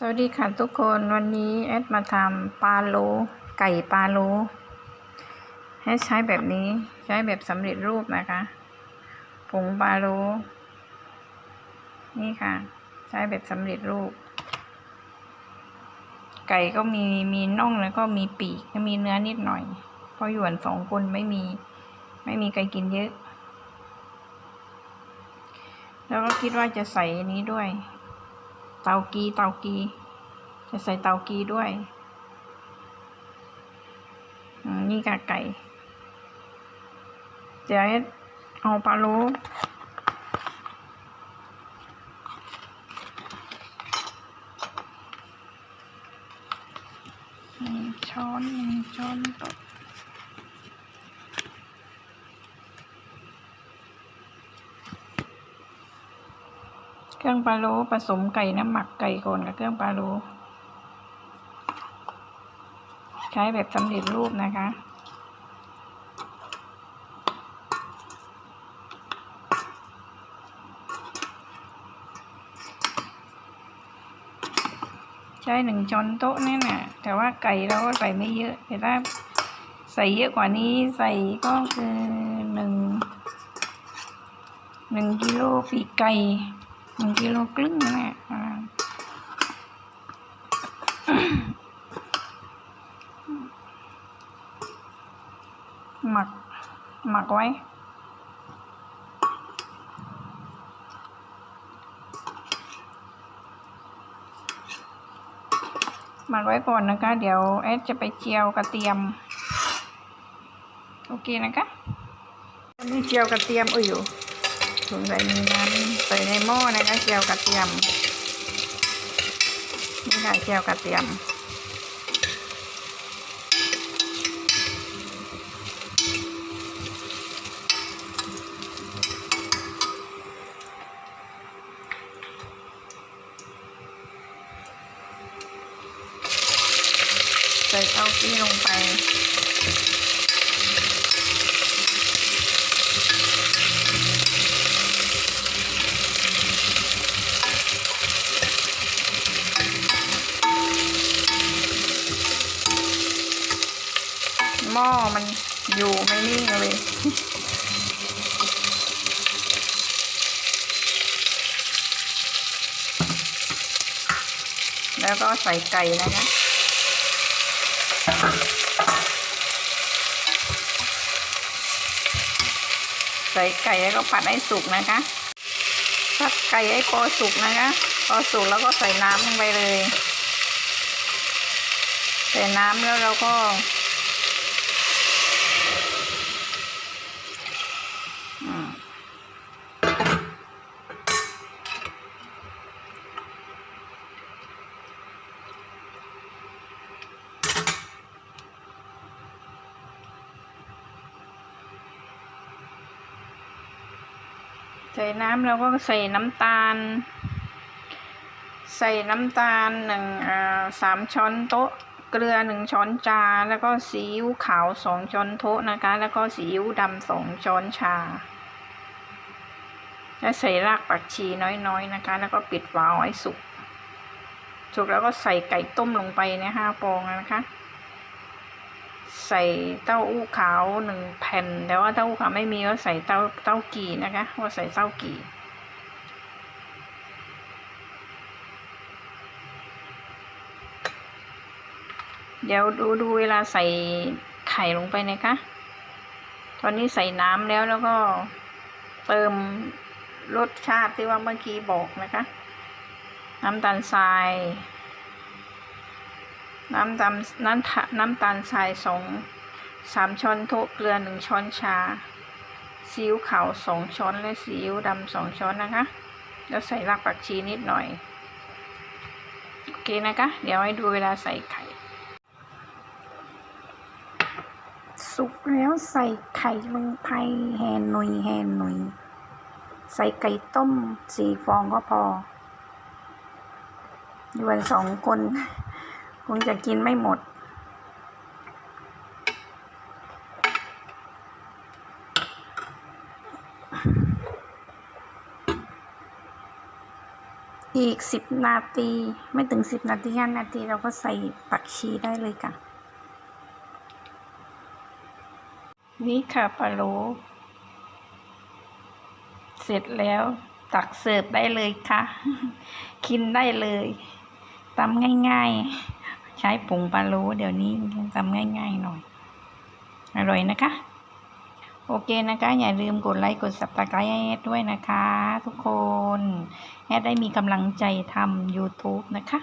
สวัสดีค่ะทุกคนวันนี้แอดมาทำปลาโลไก่ปลาโลให้ใช้แบบนี้ใช้แบบสำเร็จรูปนะคะผงปลาโลนี่ค่ะ ใช้แบบสำเร็จรูป ไก่ก็มีมีน่องแล้วก็มีปีกมีเนื้อนิดหน่อยเพราะหยวนสองคนไม่มี ไม่มีไก่กินเยอะ แล้วก็คิดว่าจะใส่อันนี้ด้วย เตากีเตากีจะใส่เตากีด้วยนี่กาไก่เดี๋ยวเอาปลาโลหนึ่ช้อนหนึ่งช้อนโต๊ะ เครื่องปลาโลผสมไก่น้ำหมักไก่ก่อนกับเครื่องปลาโลใช้แบบสำเร็จรูปนะคะ ใช้หนึ่งช้อนโต๊ะนี่น่ะแต่ว่าไก่เราก็ใส่ไม่เยอะแต่ถ้าใส่เยอะกว่านี้ใส่ก็คือหนึ่งหนึ่งกิโลปีไก่ หนึ่งกิโลครึ่งนะอ่หมัก หมักไว้ หมักไว้ก่อนนะคะ เดี๋ยวแอดจะไปเจียวกระเทียม โอเคนะคะนี่เจียวกระเทียมเอ้ยอยู่ ถุงใส่ในน้ำใส่ในหม้อนะคะเจียวกระเทียมนี่ค่ะเจียวกระเทียมใส่เต้ากี้ลงไป ม้อมันอยู่ไม่นิ่งเลยแล้วก็ใส่ไก่นะคะใส่ไก่แล้วก็ผัดให้สุกนะคะผัดไก่ให้พอสุกนะคะพอสุกแล้วก็ใส่น้ำลงไปเลย ใส่น้ำแล้วเราก็ ใส่น้ำเราก็ใส่น้ำตาล ใส่น้ำตาลหนึ่งสามช้อนโต๊ะ เกลือหนึ่งช้อนชาแล้วก็ซีอิ๊วขาวสองช้อนโต๊ะนะคะ แล้วก็ซีอิ๊วดำสองช้อนชา แล้วใส่รากผักชีน้อยๆนะคะ แล้วก็ปิดฝาไว้สุก สุกแล้วก็ใส่ไก่ต้มลงไปในห้าฟองนะคะ ใส่เต้าอู้ขาวหนึ่งแผ่น แต่ว่าเต้าอู้ขาวไม่มีก็ใส่เต้าเต้ากี่นะคะว่าใส่เต้ากี่เดี๋ยวดูดูเวลาใส่ไข่ลงไปนะคะ ตอนนี้ใส่น้ำแล้วแล้วก็เติมรสชาติที่ว่าเมื่อกี้บอกนะคะ น้ำตาลทราย น้ำตาลน้ำน้ำตาลทรายสองสามช้อนโต๊ะเกลือหนึ่งช้อนชาซีอิ๊วขาวสองช้อนและซีอิ๊วดำสองช้อนนะคะ แล้วใส่รากผักชีนิดหน่อย โอเคนะคะ เดี๋ยวให้ดูเวลาใส่ไข่ สุกแล้วใส่ไข่ลงไปแห่หนุยแห่หนุย ใส่ไก่ต้มสี่ฟองก็พอ อยู่กันสองคน คงจะกินไม่หมด อีกสิบนาที ไม่ถึงสิบนาทีห้านาทีเราก็ใส่ผักชีได้เลยค่ะ นี่ค่ะปลาโลเสร็จแล้วตักเสิร์ฟได้เลยค่ะ กินได้เลยตำง่าย ๆ ใช้ผงปลาโลเดี๋ยวนี้ทำง่ายๆหน่อย อร่อยนะคะ โอเคนะคะ อย่าลืมกดไลค์กด subscribe ดด้วยนะคะ ทุกคน แอดได้มีกำลังใจทำ YouTube นะคะ